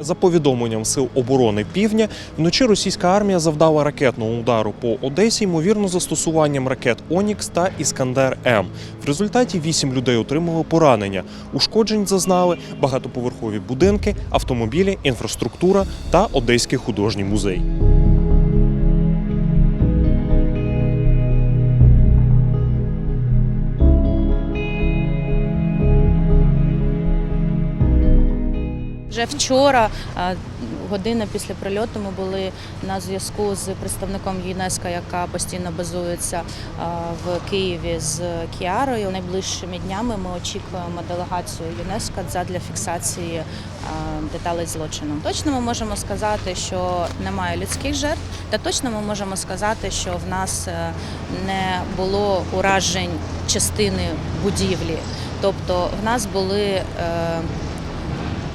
За повідомленням сил оборони Півдня, вночі російська армія завдала ракетного удару по Одесі, ймовірно, застосуванням ракет Онікс та Іскандер М. В результаті вісім людей отримали поранення. Ушкоджень зазнали багатоповерхові будинки, автомобілі, інфраструктура та Одеський художній музей. Вже вчора, е, година після прильоту, ми були на зв'язку з представником ЮНЕСКО, яка постійно базується е, в Києві з Кіарою. Найближчими днями ми очікуємо делегацію ЮНЕСКО задля фіксації е, деталей злочину. Точно ми можемо сказати, що немає людських жертв, та точно ми можемо сказати, що в нас не було уражень частини будівлі. Тобто в нас були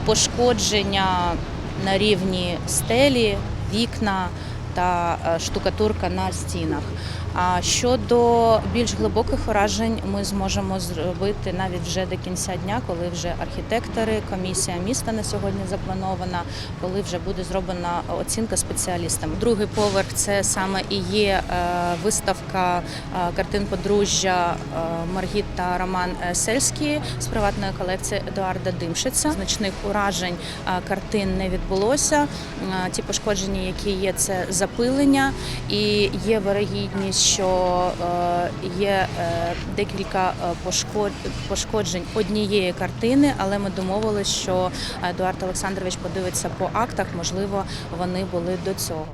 пошкодження на рівні стелі, вікна та е, штукатурка на стінах. А щодо більш глибоких уражень, ми зможемо зробити навіть вже до кінця дня, коли вже архітектори, комісія міста на сьогодні запланована, коли вже буде зроблена оцінка спеціалістами. Другий поверх це саме і є е, виставка е, картин подружжя Маргіт та Роман Сельські з приватної колекції Едуарда Димшиця. Значних уражень картин не відбулося. Ті пошкодження, які є, це запилення, і є вирогідність, що е, є е, декілька е, пошкоджень однієї картини, але ми домовилися, що Едуард Олександрович подивиться по актах. Можливо, вони були до цього.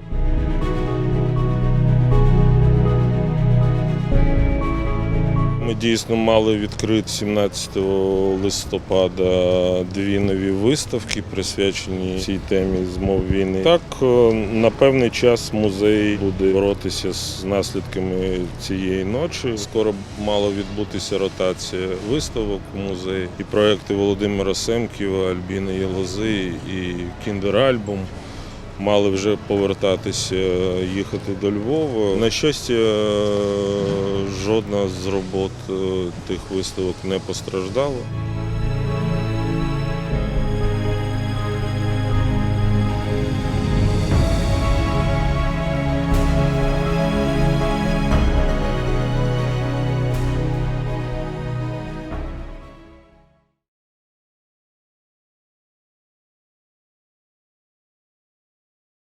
Дійсно мали відкрити 17 листопада дві нові виставки, присвячені цій темі змов війни. Так, е, на певний час музей буде боротися з наслідками цієї ночі. Скоро мала відбутися ротація виставок у музеї. І проекти Володимира Семківа, Альбіни Єлози і Кіндер-альбом мали вже повертатися, їхати до Львова. На щастя, жодна з робот е, тих виставок не постраждала.